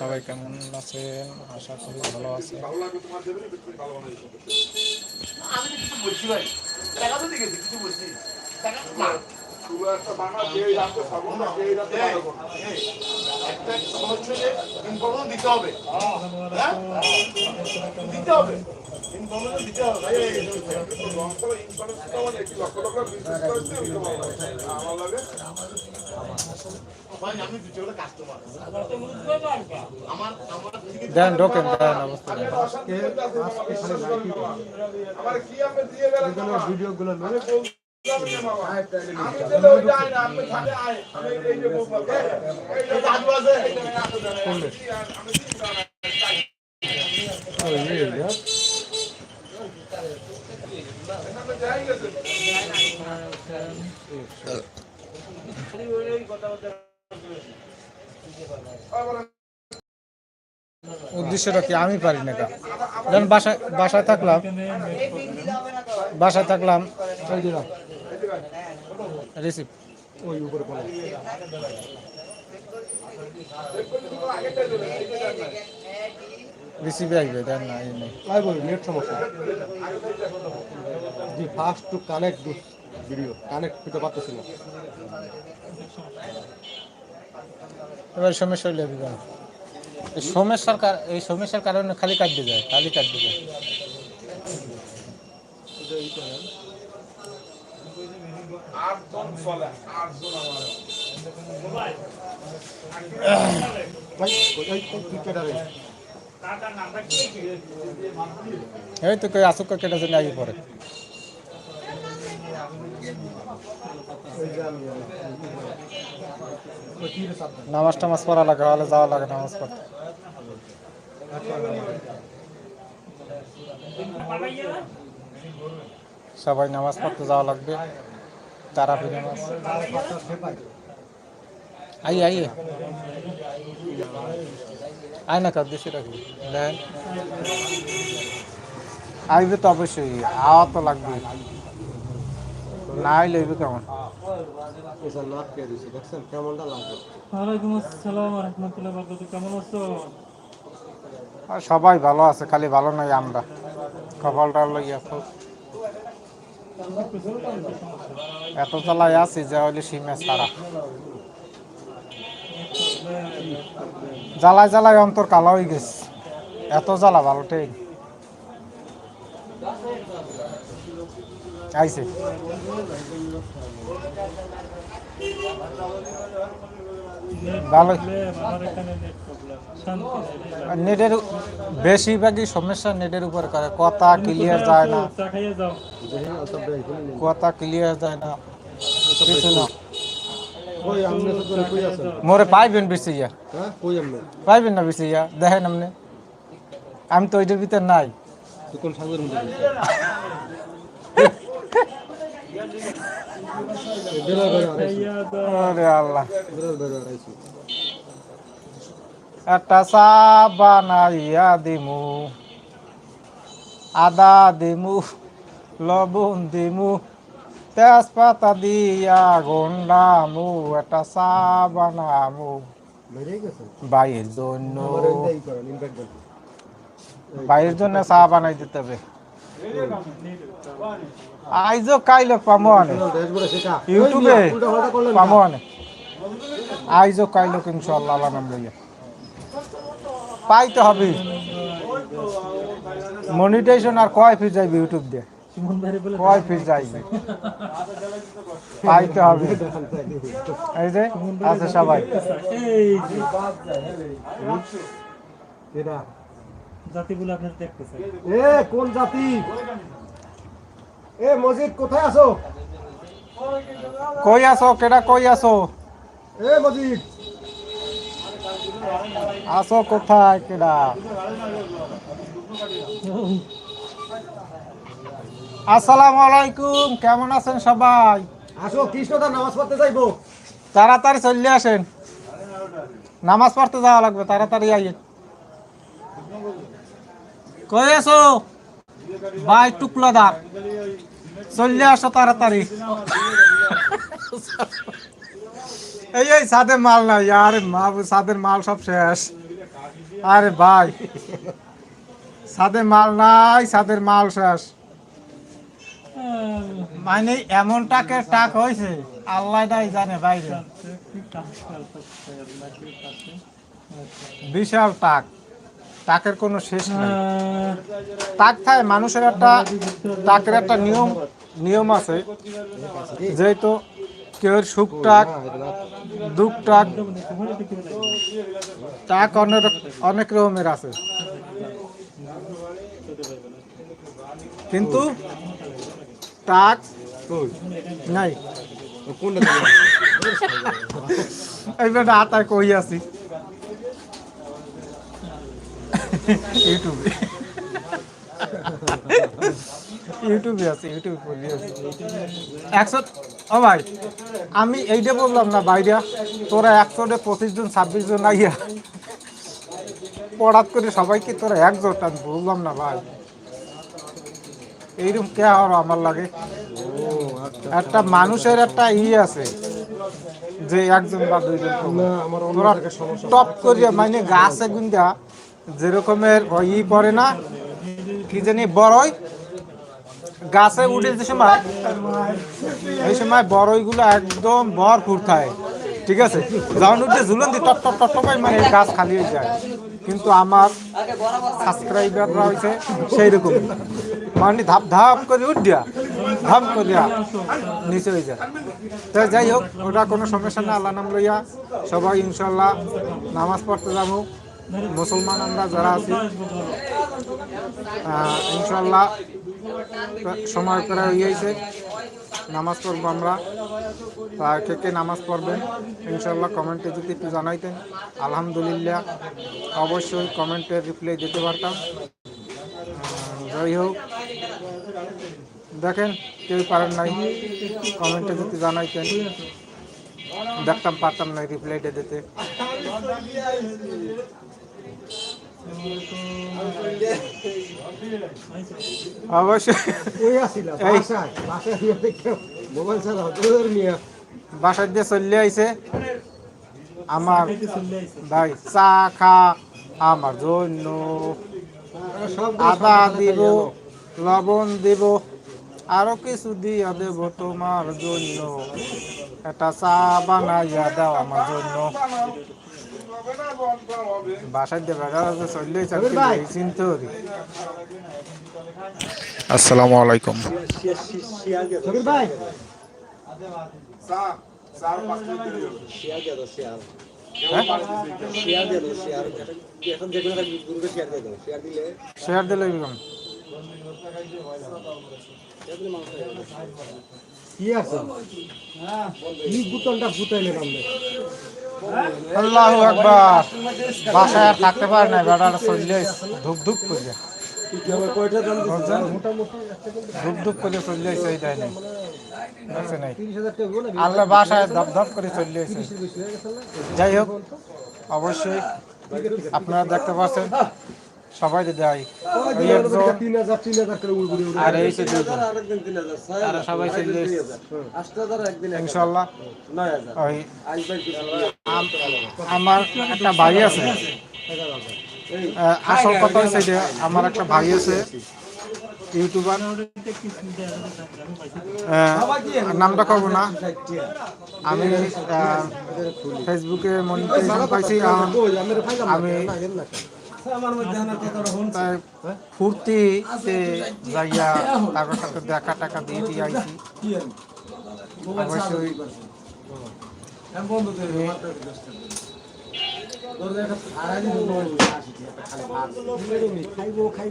সবাই কেমন আছেন? আশা করি ভালো ইনফরমেশন দিতে হবে হ্যাঁ দিতে হবে আমার লাগে ভাই আমি দুটো কাস্টমার আমার আমার থেকে দেন ঢোকেন দেন অবস্থা আমার উদ্দেশ্যটা কি? আমি পারি না বাসায় বাসায় থাকলাম। বাসায় থাকলাম। আসবে দেন না নেই। নেট সমস্যা। Fast to connect video connect করতে পারতেছি না। এবার সমস্যা হইলে দিবেন এই সমস্যার এই সমস্যার কারণে খালি কাটতে যায় খালি কাটতে যায় এই তো আসুক কেটে আগে পরে ওই যে আমি ওই তীরে চাপ দেন। নামাজ টামাজ পড়া লাগে, হলে যাওয়া লাগে নামাজ পড়তে। সবাই নামাজ পড়তে যাওয়া লাগবে। তারাপি নামাজ। আই আই। আয় না দেশে রাখবি? দেন। আইবে তো অবশ্যই, আওয়া তো লাগবে না আইলে হইবে কেমন এসব নাক কে দিছে দেখছেন কেমনটা লাগবে ওয়ালাইকুম আসসালাম রহমতুল্লাহ বরকাত কেমন আছো? সবাই ভালো আছে খালি ভালো নয় আমরা। কপালটা লইয়া খুব এত চালাই আছি যে হইলে সীমা ছাড়া। জ্বালায় জ্বালায় অন্তর কালো হয়ে গেছে। এত জ্বালা ভালো ঠিক? আইছে। ভালো। নেটের বেশিরভাগই সমস্যা নেটের উপর করে। কথা ক্লিয়ার যায় না। কথা ক্লিয়ার যায় না। কিছু না। আমনে মোরে পাইবেন বেশি ইয়া আমনে পাইবেন না বেশি ইয়া দেখেন আপনি। আমি তো ওইটার ভিতর নাই সাগরের মধ্যে বেলা বেলা খাইয়া দাও একটা চা বানাইয়া দিমু, আদা দিমু, লবণ দিমু, তেজপাতা দিয়া গন্ডামু, একটা চা বানামু। বাইয়ের জন্য বাইয়ের জন্য চা বানাই দিতে হবে। আইজো কাইলো পামো আনে ইউটিউবে পামো আনে আইজো কাইলো ইনশাল্লাহ আল্লাহ নাম লইয়া। পাইতে হবে। মনিটাইজেশন আর কয় ফির যাইবে ইউটিউব দিয়ে? কয় ফির যাইবে? পাইতে হবে। এই যে আছে সবাই। এই যে। এটা জাতি বলে আপনার এ কোন জাতি? এ মজিদ কোথায় আছো? কই আছো? কেডা কই আছো? এ মজিদ। আছো কোথায়? কেডা? আসসালামু আলাইকুম কেমন আছেন সবাই? আসো কৃষ্ণদার নামাজ পড়তে যাইবো। তাড়াতাড়ি চলে আসেন। নামাজ পড়তে যাওয়া লাগবে তাড়াতাড়ি আইয়েন। কই আছো? ভাই টুকলাদার চলে আসো তাড়াতাড়ি। এই এই সাদের মাল নাই। আর মা সাদের মাল সব শেষ। আরে ভাই সাদের মাল নাই সাদের মাল শেষ। মানে এমন টাকে টাক হয়েছে আল্লাহ দাই জানে বাইরে। বিশাল টাক। টাকের কোনো শেষ নাই। টাক থাকে মানুষের একটা টাকের একটা নিয়ম নিয়ম আছে যেহেতু কেউ সুখ টাক দুঃখ টাক টাক অনেক অনেক রকমের আছে। কিন্তু টাক নাই। এইবার আতায় কই আছি? ইউটিউবে। ইউটিউবে আছে ইউটিউবে বলি আছে। একশো ও ভাই আমি এইটা বললাম না বাইরা তোরা একশোটে পঁচিশ জন ছাব্বিশ জন আইয়া পড়াত করে সবাইকে তোরা একজোট আমি বললাম না ভাই। এইরকম কে আর আমার লাগে? একটা মানুষের একটা ই আছে যে একজন বা দুইজন টপ করিয়া মানে গাছে গুন্দা যেরকমের ই পড়ে না, কি জানি বড়ই। গাছে উঠে যে সময়, এই সময় বড়ইগুলো একদম ভরপুর থাকে, ঠিক আছে? যখন উঠে ঝুলন দিয়ে টপ টপ টপ মানে গাছ খালি হয়ে যায়। কিন্তু আমার সাবস্ক্রাইবাররা হয়েছে সেই রকম মানে ধাপ ধাপ করে উঠ দিয়া ধাপ করিয়া নিচে হয়ে যায়। তো যাই হোক, ওটা কোনো সমস্যা না আল্লাহ নাম লইয়া সবাই ইনশাল্লাহ নামাজ পড়তে যাব। মুসলমান আমরা যারা আছি ইনশাল্লাহ সময় করে ইয়েছে নামাজ পড়ব আমরা। তা কে কে নামাজ পড়বেন ইনশাল্লাহ কমেন্টে যদি একটু জানাইতেন। আলহামদুলিল্লাহ, অবশ্যই কমেন্টে রিপ্লাই দিতে পারতাম। যাই হোক, দেখেন, কেউ পারেন নাই, কমেন্টে যদি জানাইতেন। দেখতাম পারতাম না রিপ্লাইটা দিতে। অবশ্যই। বাসায় দিয়ে চলে আইছে। আমার ভাই চা খা আমার জন্য। আদা দিব লবণ দিব আরও কিছু দিয়া দেব তোমার জন্য। একটা চা বানাইয়া দাও আমার জন্য। বাসায় বেগার চললেই চাকরি চিনতে করি। আসসালামু আলাইকুম। ভাই। হবে। শেয়ার দিলে কি আছে? একবার বাসায় থাকতে পারে না বেড়াটা চললে ধুক ধুক করে আল্লাহ বাসায় ধপ ধপ করে যাই হোক, অবশ্যই আপনারা দেখতে পাচ্ছেন সবাই দেয়। আমার একটা ভাই আছে। আসল কথা হচ্ছে যে আমার একটা ভাই আছে, ইউটিউবার। নামটা কব না। আমি ফেসবুকে মনিটাইজেশন পাইছি আমি ফুর্তিতে যাইয়া তারপর সাথে দেখা টাকা দিয়ে দিয়ে আইছি। অবশ্যই খাইবো খাইবো।